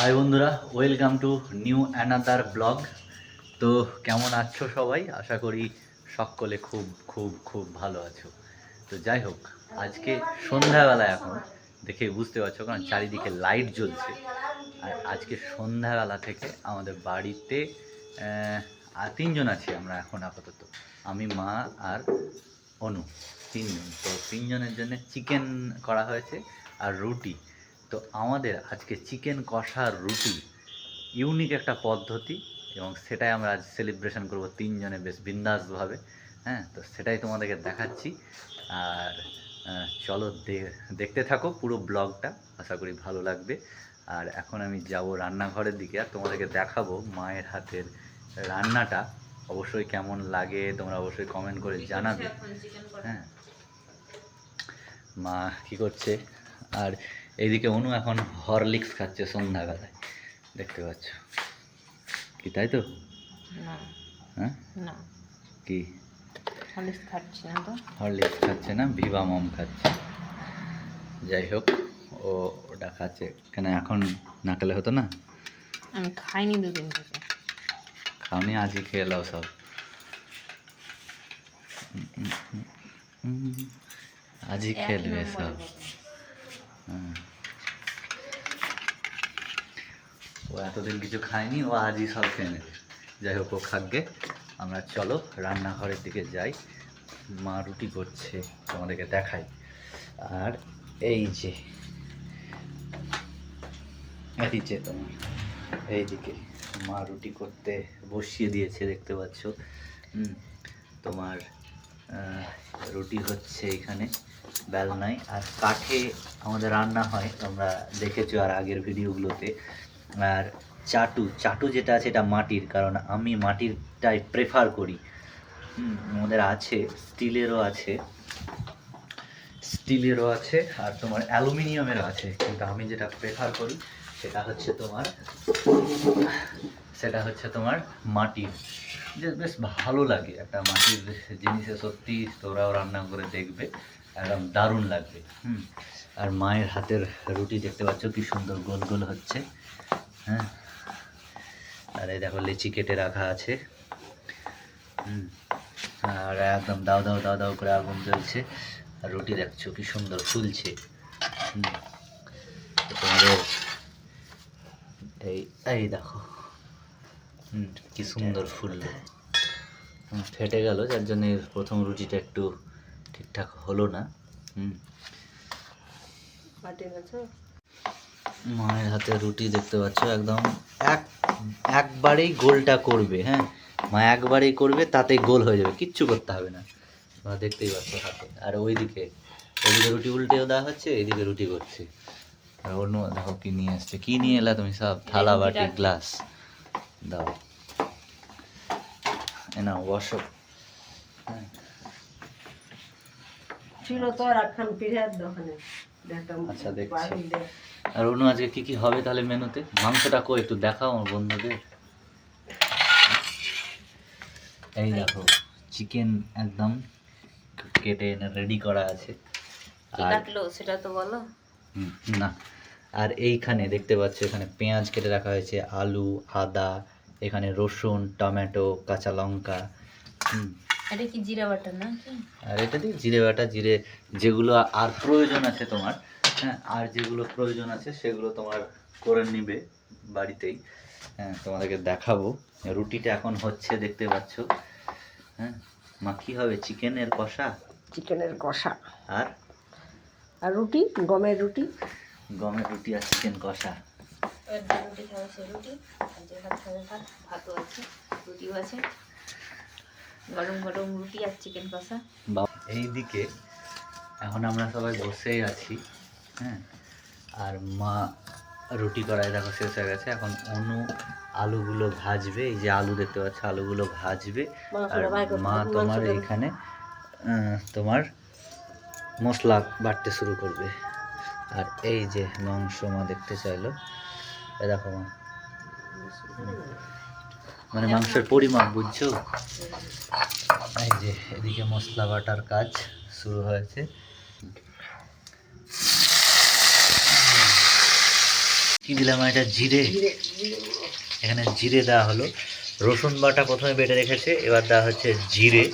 High বন্ধুরা, welcome to new another blog. তো কেমন আছো সবাই? আশা করি সকলে খুব খুব খুব ভালো আছো। তো যাই হোক, আজকে সন্ধ্যাবেলা এখন দেখে বুঝতে পারছ, কারণ চারিদিকে লাইট জ্বলছে। আর আজকে সন্ধ্যাবেলা থেকে আমাদের বাড়িতে তিনজন আছি আমরা এখন আপাতত। আমি, মা আর অনু, তিনজন। তো তিনজনের জন্য চিকেন করা হয়েছে আর রুটি। তো আমাদের আজকে চিকেন কষার রুটি ইউনিক একটা পদ্ধতি এবং সেটাই আমরা আজ সেলিব্রেশন করব তিনজনে বেশ বিন্দাসভাবে হ্যাঁ? তো সেটাই তোমাদেরকে দেখাচ্ছি। আর চলো দেখতে থাকো পুরো ব্লগটা আশা করি ভালো লাগবে। আর এখন আমি যাব রান্নাঘরের দিকে আর তোমাদেরকে দেখাবো মায়ের হাতের রান্নাটা। অবশ্যই কেমন লাগে তোমরা অবশ্যই কমেন্ট করে জানাবে। হ্যাঁ। মা কি করছে? আর এইদিকে অনু এখন হরলিক্স খাচ্ছে সন্ধ্যাবেলায়। দেখতে পাচ্ছ। কি তাই তো? হ্যাঁ? কি? হলিস খাচ্ছি না তো। হরলিক্স খাচ্ছে না ভিভা মম খাচ্ছে। যাই হোক ও ওটা খাচ্ছে। কেন এখন না খেলে হতো না? আমি খাইনি দুদিন থেকে খাওনি আজই খেয়ে সব। আজই খেলবে সব। ও এতদিন কিছু খায়নি, ও আজই সব খেয়ে নেবে। যাই হোক, ও খাকগে আমরা চলো, রান্নাঘরের দিকে যাই। মা রুটি করছে, তোমাদেরকে দেখাই। আর এই যে এই যে তোমার, এইদিকে মা রুটি করতে বসিয়ে দিয়েছে, দেখতে পাচ্ছ। তোমার রুটি হচ্ছে এখানে। বেলনায় আর কাঠে আমাদের রান্না হয়, তোমরা দেখেছ আর আগের ভিডিওগুলোতে। আর চাটু চাটু যেটা আছে এটা মাটির, কারণ আমি মাটিরটাই প্রেফার করি। আমাদের আছে, স্টিলেরও আছে। স্টিলেরও আছে, আর তোমার অ্যালুমিনিয়ামেরও আছে। কিন্তু আমি যেটা প্রেফার করি, সেটা হচ্ছে তোমার, সেটা হচ্ছে তোমার মাটির। যে বেশ ভালো লাগে একটা মাটির জিনিসে সত্যি তোরাও রান্না করে দেখবে। একদম দারুণ লাগবে। হুম। আর মায়ের হাতের রুটি দেখতে পাচ্ছ কি সুন্দর গোল গোল হচ্ছে। হ্যাঁ। আর এই দেখো লিচি কেটে রাখা আছে। হুম। আর একদম দাও দাও দাও দাও করে আগুন জ্বলছে। আর রুটি দেখছ কি সুন্দর ফুলছে। হুম। তোমাদের এই এই দেখো। হুম কি সুন্দর ফুললো। ফেটে গেল যার জন্য প্রথম রুটিটা একটু ঠিকঠাক হলো না হুম। মায়ের হাতে রুটি দেখতে পাচ্ছ একদম এক একবারেই গোলটা করবে হ্যাঁ। মা একবারেই করবে তাতেই গোল হয়ে যাবে কিচ্ছু করতে হবে না। তোমরা দেখতেই পাচ্ছ হাতে। আর ওইদিকে ওইদিকে রুটি উল্টেও দেওয়া হচ্ছে এইদিকে রুটি করছে। আর অন্য দেখো কি নিয়ে আসছে কি নিয়ে এলা তুমি সব থালা বাটি গ্লাস। দাও। এ নাও বসো। হ্যাঁ। ছিল তো আর এখন পিঠার দোকানে। আচ্ছা, দেখছি। আর অন্য আজকে কি কি হবে তাহলে মেনুতে? মাংসটা কো একটু দেখাও আমার বন্ধুদের। এই দেখো চিকেন একদম কেটে এনে রেডি করা আছে। কাটলো সেটা তো বলো। না। আর এইখানে দেখতে পাচ্ছ এখানে পেঁয়াজ কেটে রাখা হয়েছে আলু আদা এখানে রসুন টমেটো কাঁচা লঙ্কা। হুম। এটা কি জিরা বাটা না আর এটা দিয়ে জিরে বাটা জিরে যেগুলো আর প্রয়োজন আছে তোমার হ্যাঁ আর যেগুলো প্রয়োজন আছে সেগুলো তোমার করে নিবে বাড়িতেই। হ্যাঁ তোমাদেরকে দেখাবো। রুটিটা এখন হচ্ছে দেখতে পাচ্ছ হ্যাঁ মা কি হবে? চিকেনের কষা? চিকেনের কষা। আর? আর রুটি? গমের রুটি? গমের রুটি আর চিকেন কষা। রুটি খাবে সে রুটি আর যে ভাত খাবে ভাত ভাতও আছে রুটিও আছে। গরম গরম রুটি আর চিকেন কষা। এইদিকে এখন আমরা সবাই বসেই আছি হ্যাঁ। আর মা রুটি করাই দেখো শেষ হয়ে গেছে। এখন অনু আলুগুলো ভাজবে এই যে আলু দেখতে পাচ্ছ আলুগুলো ভাজবে। আর মা তোমার এইখানে তোমার মশলা বাটতে শুরু করবে। আর এই যে মাংস মা দেখতে চাইলো এ দেখো মা। মানে মাংসের পরিমাণ বুঝছ? এই যে এদিকে মশলা বাটার কাজ শুরু হয়েছে। কি দিলাম এটা জিরে। এখানে জিরে দেওয়া হলো। রসুন বাটা প্রথমে বেটে রেখেছে এবার দেওয়া হচ্ছে জিরে।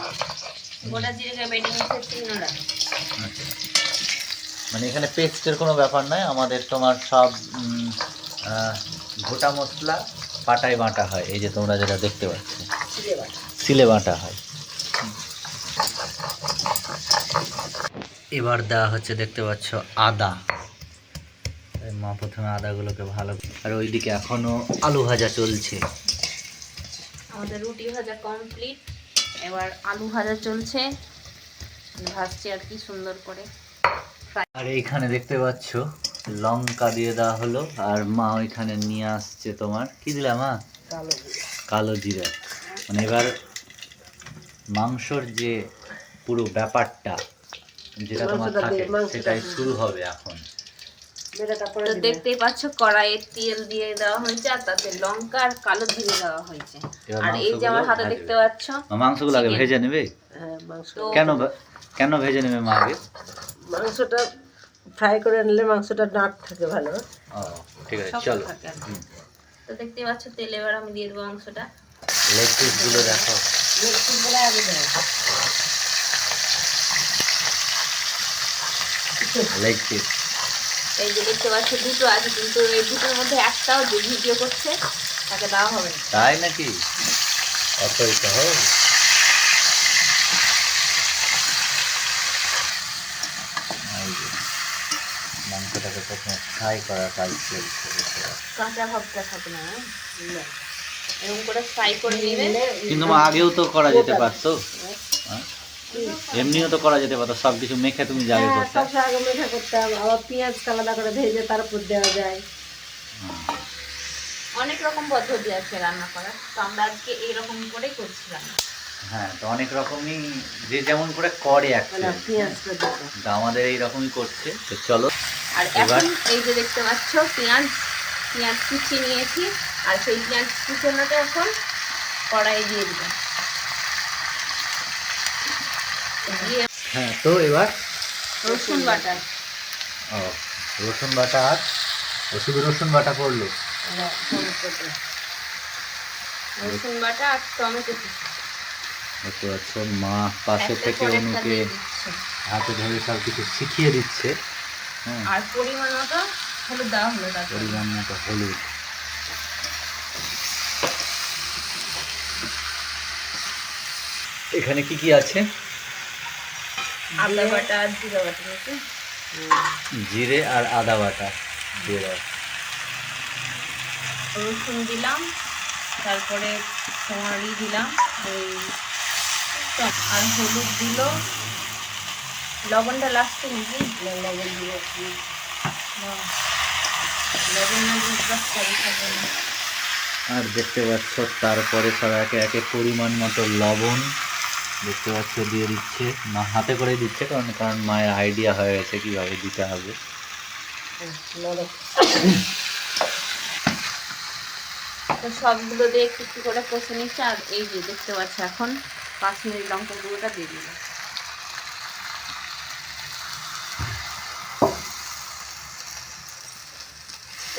আচ্ছা। মানে এখানে পেস্টের কোনো ব্যাপার নয় আমাদের তোমার সব গোটা মশলা পাটায় বাঁটা হয় এই যে তোমরা যেটা দেখতে পাচ্ছ। সিলে বাঁটা। হয়। এবার দেওয়া হচ্ছে দেখতে পাচ্ছ আদা। মা প্রথমে আদাগুলোকে ভালো আর ওইদিকে এখনও আলু ভাজা চলছে। আমাদের রুটি ভাজা কমপ্লিট এবার আলু ভাজা চলছে। ভাজছি আর কি সুন্দর করে। আর এইখানে দেখতে পাচ্ছ লঙ্কা দিয়ে দেওয়া হলো আর মা ওইখানে নিয়ে আসছে তোমার। কি দিলা মা? কালো জিরে। জিরা। মানে এবার মাংসর যে পুরো ব্যাপারটা যেটা তোমার থাকে সেটাই শুরু হবে এখন। তো দেখতেই পাচ্ছ কড়াইয়ে তেল দিয়ে দেওয়া হয়েছে আর তাতে লঙ্কা আর কালো জিরে দেওয়া হয়েছে। আর এই যে আমার হাতে দেখতে পাচ্ছ মাংসগুলো আগে ভেজে নেবে? হ্যাঁ কেন কেন ভেজে নেবে মা আগে? মাংসটা ফ্রাই করে নিলে মাংসটা ডাঁট থাকে ভালো। ও ঠিক আছে চলো। তো দেখতেই পাচ্ছ তেল এবার আমি দিয়ে দেবো মাংসটা। লেগ পিসগুলো দেখো। মিক্সি করে আগে দেবে। লেগ পিস এই যে দেখতে পাচ্ছ দুটো আছে কিন্তু এই দুটোর মধ্যে একটাও যে ভিডিও করছে তাকে দেওয়া হবে তাই নাকি? অতই তো হোক এই যে, মাংসটাকে প্রথমে ফ্রাই করা কাজ চলছে কাঁচা ভাবটা থাকে না হ্যাঁ? এরকম করে ফ্রাই করে নেবে কিন্তু আগেও তো করা যেতে পারতো। হ্যাঁ? এমনিও তো করা যেতে পারতো সব কিছু মেখে তুমি যাবে হ্যাঁ করতে। সব আগে মেখা করতাম আবার পেঁয়াজ আলাদা করে ভেজে তার উপর দেওয়া যায়। অনেক রকম পদ্ধতি আছে রান্না করার তো আমরা আজকে এইরকম করেই করছিলাম। হ্যাঁ তো অনেক রকমই যে যেমন করে করে মানে দিতে। তো আমাদের এইরকমই করছে। তো চলো আর এবার? এখন এই যে দেখতে পাচ্ছ পেঁয়াজ পেঁয়াজ কুচি নিয়েছি। আর সেই পেঁয়াজ কুচানোটা এখন কড়াই দিয়ে দিবে। হ্যাঁ তো এবার রসুন বাটা। ও রসুন বাটা আর শুধু রসুন বাটা দিয়ে। রসুন বাটা আর টমেটো দেখতে পাচ্ছ মা পাশে থেকে অনুকে হাতে ধরে সব কিছু শিখিয়ে দিচ্ছে। হ্যাঁ। আর পরিমাণ মতো হলুদ দেওয়া হলো পরিমাণ মতো হলুদ। এখানে কি কি আছে? আদা বাটা আর জিরা বাটা জিরে আর আদা বাটা দিয়ে দাও। রসুন দিলাম তারপরে সোনারি দিলাম ওই আর হলুদ দিল লবণটা লাস্টে নাকি লবণ দিয়ে। লবণ না। আর দেখতে পাচ্ছ তারপরে সব একে একে পরিমাণ মতো লবণ দেখতে পাচ্ছ দিয়ে দিচ্ছে মা হাতে করে দিচ্ছে কারণ কারণ মায়ের আইডিয়া হয়ে গেছে কীভাবে দিতে হবে তো সবগুলো দিয়ে একটু করে কষে নিচ্ছে আর এই যে দেখতে পাচ্ছ এখন কাশ্মীরি লঙ্কা গুঁড়োটা দিয়ে দিল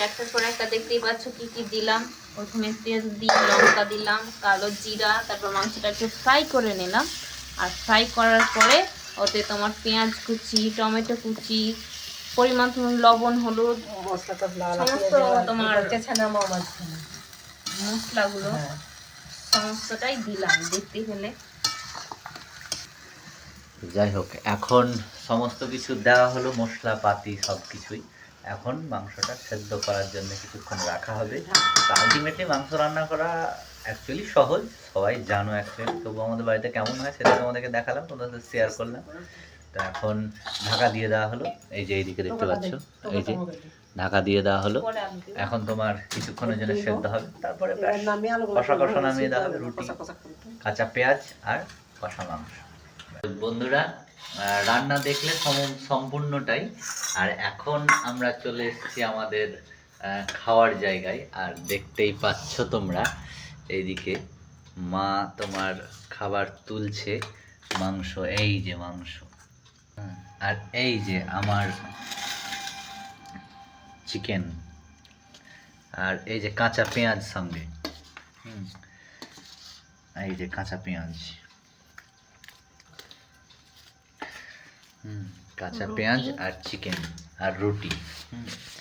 একটার পর একটা দেখতেই পাচ্ছ কি কি দিলাম। প্রথমে তেল দিয়ে লঙ্কা দিলাম কালো জিরা তারপর মাংসটা একটু ফ্রাই করে নিলাম। আর ফ্রাই করার পরে ওতে তোমার পেঁয়াজ কুচি টমেটো কুচি পরিমাণ মতো লবণ হলুদ সমস্ত তোমার- মশলাগুলো হ্যাঁ। সমস্তটাই দিলাম দেখতে হলে যাই হোক এখন সমস্ত কিছু দেওয়া হলো মশলাপাতি সব কিছুই এখন মাংসটা সেদ্ধ করার জন্য কিছুক্ষণ রাখা হবে। আলটিমেটলি মাংস রান্না করা অ্যাকচুয়ালি সহজ সবাই জানো অ্যাকচুয়ালি তবু আমাদের বাড়িতে কেমন হয় সেটা তোমাদেরকে দেখালাম তোমাদের শেয়ার করলাম। তো এখন ঢাকা দিয়ে দেওয়া হলো এই যে এইদিকে দেখতে পাচ্ছ এই যে ঢাকা দিয়ে দেওয়া হলো। এখন তোমার কিছুক্ষণের জন্য সেদ্ধ হবে তারপরে কষা কষা নামিয়ে দেওয়া হবে রুটি। কাঁচা পেঁয়াজ আর কষা মাংস। বন্ধুরা রান্না দেখলে সম্পূর্ণটাই। আর এখন আমরা চলে এসেছি আমাদের খাওয়ার জায়গায়। আর দেখতেই পাচ্ছ তোমরা, এইদিকে মা তোমার খাবার তুলছে, মাংস, এই যে মাংস। আর এই যে আমার চিকেন। আর এই যে কাঁচা পেঁয়াজ সঙ্গে। এই যে কাঁচা পেঁয়াজ। কাঁচা। পেঁয়াজ আর চিকেন আর রুটি।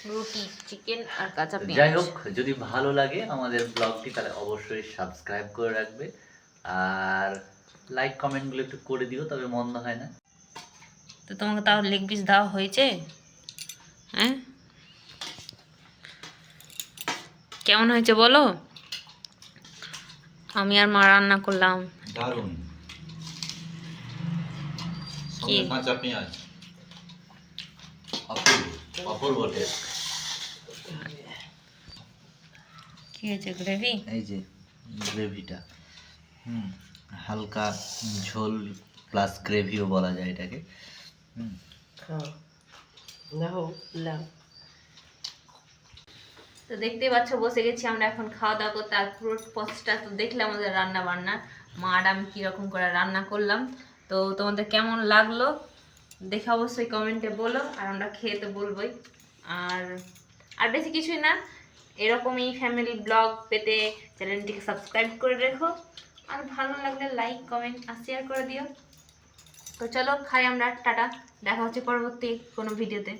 রুটি চিকেন আর কাঁচা পেঁয়াজ। যাই হোক যদি ভালো লাগে আমাদের ব্লগটি তাহলে অবশ্যই সাবস্ক্রাইব করে রাখবে। আর লাইক কমেন্টগুলো একটু করে দিও তবে মন্দ হয় না। তো তোমাকে তাও লেগ পিস দেওয়া হয়েছে? হ্যাঁ? কেমন হয়েছে বলো? আমি আর মা রান্না করলাম। দারুণ। কি? কাঁচা পেঁয়াজ অপূর্ব টেস্ট কি হয়েছে গ্রেভি এই যে গ্রেভিটা হুম হালকা ঝোল প্লাস গ্রেভিও বলা যায় এটাকে। হুম। খাও নাও তো দেখতেই পাচ্ছ বসে গেছি আমরা এখন খাওয়া দাওয়া করতে। আর পুরো প্রসেসটা তো দেখলাম আমাদের রান্না বান্না মা আর আমি কীরকম করে রান্না করলাম। তো তোমাদের কেমন লাগল? দেখে অবশ্যই কমেন্টে বলো, আর আমরা খেয়ে তো বলবোই। আর আর বেশি কিছুই না, এরকমই ফ্যামিলি ব্লগ পেতে চ্যানেলটিকে সাবস্ক্রাইব করে রেখো। আর ভালো লাগলে লাইক কমেন্ট আর শেয়ার করে দিও। তো চলো, খাই আমরা, টাটা। দেখা হচ্ছে পরবর্তী কোনো ভিডিওতে